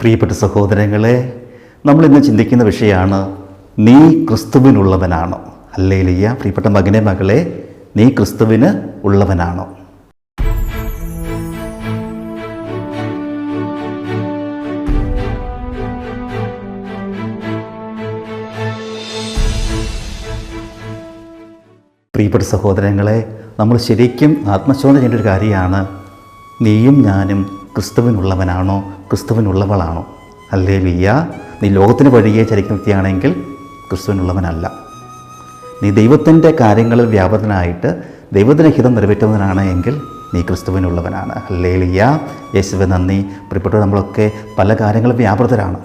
പ്രിയപ്പെട്ട സഹോദരങ്ങളെ നമ്മൾ ഇന്ന് ചിന്തിക്കുന്ന വിഷയമാണ് നീ ക്രിസ്തുവിനുള്ളവനാണോ? അല്ലേലിയ പ്രിയപ്പെട്ട മകനെ മകളെ നീ ക്രിസ്തുവിന് ഉള്ളവനാണോ? പ്രിയപ്പെട്ട സഹോദരങ്ങളെ നമ്മൾ ശരിക്കും ആത്മശോധന ചെയ്യേണ്ട ഒരു കാര്യമാണ് നീയും ഞാനും ക്രിസ്തുവിനുള്ളവനാണോ? ക്രിസ്തുവിനുള്ളവളാണോ? അല്ലേ ലിയ നീ ലോകത്തിന് വഴിയെ ചരിക്കുന്ന വ്യക്തിയാണെങ്കിൽ ക്രിസ്തുവിനുള്ളവനല്ല. നീ ദൈവത്തിന്റെ കാര്യങ്ങളിൽ വ്യാപകനായിട്ട് ദൈവത്തിന്റെ ഹിതം നിറവേറ്റുന്നവനാണ് എങ്കിൽ നീ ക്രിസ്തുവിനുള്ളവനാണ്. അല്ലേ ലിയ യേശുവെ നന്ദി. പ്രിയപ്പെട്ട നമ്മളൊക്കെ പല കാര്യങ്ങളും വ്യാപൃതരാണ്.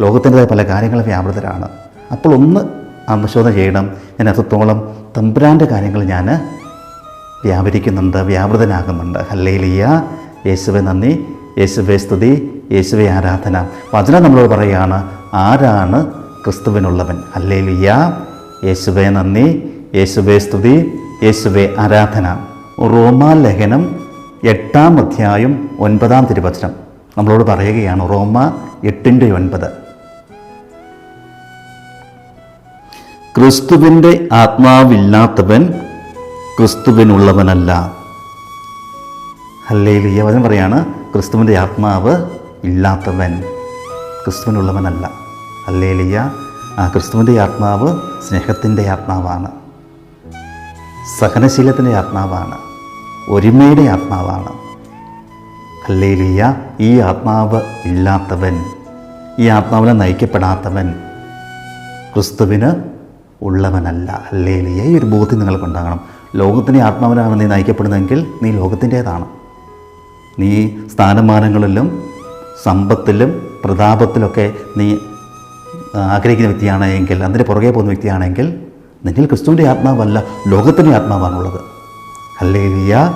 ലോകത്തിന്റെതായ പല കാര്യങ്ങളും വ്യാപൃതരാണ്. അപ്പോൾ ഒന്ന് ആത്മശോധന ചെയ്യണം. ഞാൻ എത്രത്തോളം തമ്പുരാന്റെ കാര്യങ്ങൾ ഞാൻ വ്യാപരിക്കുന്നുണ്ട് വ്യാപൃതനാകുന്നുണ്ട്. ഹല്ലേലിയ യേശുവെ നന്ദി. യേശുവെ സ്തുതി. യേശുവെ ആരാധന. വചനം നമ്മളോട് പറയുകയാണ് ആരാണ് ക്രിസ്തുവിനുള്ളവൻ? അല്ലേ ലിയ യേശുവെ നന്ദി. യേശുവെ സ്തുതി. യേശുവെ ആരാധന. റോമാ ലേഖനം എട്ടാം അധ്യായം ഒൻപതാം തിരുവചനം. നമ്മളോട് പറയുകയാണ് റോമ എട്ടിന്റെ ഒൻപത്. ക്രിസ്തുവിന്റെ ആത്മാവില്ലാത്തവൻ ക്രിസ്തുവിനുള്ളവനല്ല. ഹല്ലേലിയ. വചനം പറയാണ് ക്രിസ്തുവിന്റെ ആത്മാവ് ഇല്ലാത്തവൻ ക്രിസ്തുവിനുള്ളവനല്ല. ഹല്ലേലിയ. ആ ക്രിസ്തുവിന്റെ ആത്മാവ് സ്നേഹത്തിന്റെ ആത്മാവാണ്. സഹനശീലത്തിന്റെ ആത്മാവാണ്. ഒരുമയുടെ ആത്മാവാണ്. ഹല്ലേലിയ. ഈ ആത്മാവ് ഇല്ലാത്തവൻ ഈ ആത്മാവിനെ നയിക്കപ്പെടാത്തവൻ ക്രിസ്തുവിന് ഉള്ളവനല്ല. ഹല്ലേലിയ. ഈ ഒരു ബോധ്യം നിങ്ങൾക്കുണ്ടാകണം. ലോകത്തിന്റെ ആത്മാവിനാണ് നീ നയിക്കപ്പെടുന്നതെങ്കിൽ നീ ലോകത്തിന്റേതാണ്. നീ സ്ഥാനമാനങ്ങളിലും സമ്പത്തിലും പ്രതാപത്തിലൊക്കെ നീ ആഗ്രഹിക്കുന്ന വ്യക്തിയാണെങ്കിൽ അതിന്റെ പുറകെ പോകുന്ന വ്യക്തിയാണെങ്കിൽ നിന്നിൽ ക്രിസ്തുവിന്റെ ആത്മാവല്ല ലോകത്തിന്റെ ആത്മാവാണുള്ളത്. ഹല്ലേലിയ.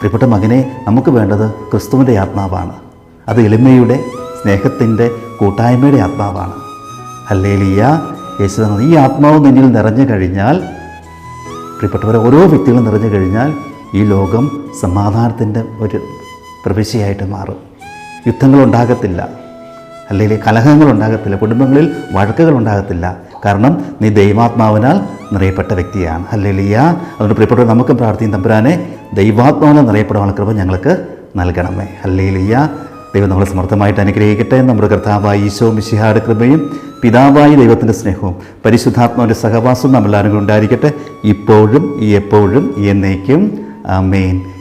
പ്രിയപ്പെട്ട മകനെ നമുക്ക് വേണ്ടത് ക്രിസ്തുവിന്റെ ആത്മാവാണ്. അത് എളിമയുടെ സ്നേഹത്തിന്റെ കൂട്ടായ്മയുടെ ആത്മാവാണ്. ഹല്ലേലിയ. യേശു ഈ ആത്മാവ് നിന്നിൽ നിറഞ്ഞു കഴിഞ്ഞാൽ പ്രിയപ്പെട്ടവരെ ഓരോ വ്യക്തികളും നിറഞ്ഞു കഴിഞ്ഞാൽ ഈ ലോകം സമാധാനത്തിന്റെ ഒരു പ്രവിശ്യയായിട്ട് മാറും. യുദ്ധങ്ങളുണ്ടാകത്തില്ല. അല്ലെങ്കിൽ കലഹങ്ങളുണ്ടാകത്തില്ല. കുടുംബങ്ങളിൽ വഴക്കുകൾ ഉണ്ടാകത്തില്ല കാരണം നീ ദൈവാത്മാവിനാൽ നിറയപ്പെട്ട വ്യക്തിയാണ്. അല്ലെലിയ അതുകൊണ്ട് പ്രിയപ്പെട്ടവർ നമുക്കും പ്രാർത്ഥിക്കും. തമ്പുരാനെ ദൈവാത്മാവിനാൽ നിറയപ്പെടാനുള്ള കൃപ ഞങ്ങൾക്ക് നൽകണമേ. അല്ലേലിയ ദൈവം നമ്മളെ സമർത്ഥമായിട്ട് അനുഗ്രഹിക്കട്ടെ. നമ്മുടെ കർത്താവായ ഈശോ മിശിഹായുടെ കൃപയും പിതാവായ ദൈവത്തിന്റെ സ്നേഹവും പരിശുദ്ധാത്മാവിന്റെ സഹവാസവും നമ്മളെല്ലാവരും ഉണ്ടായിരിക്കട്ടെ. ഇപ്പോഴും ഈ എപ്പോഴും എന്നേക്കും. ആമേൻ.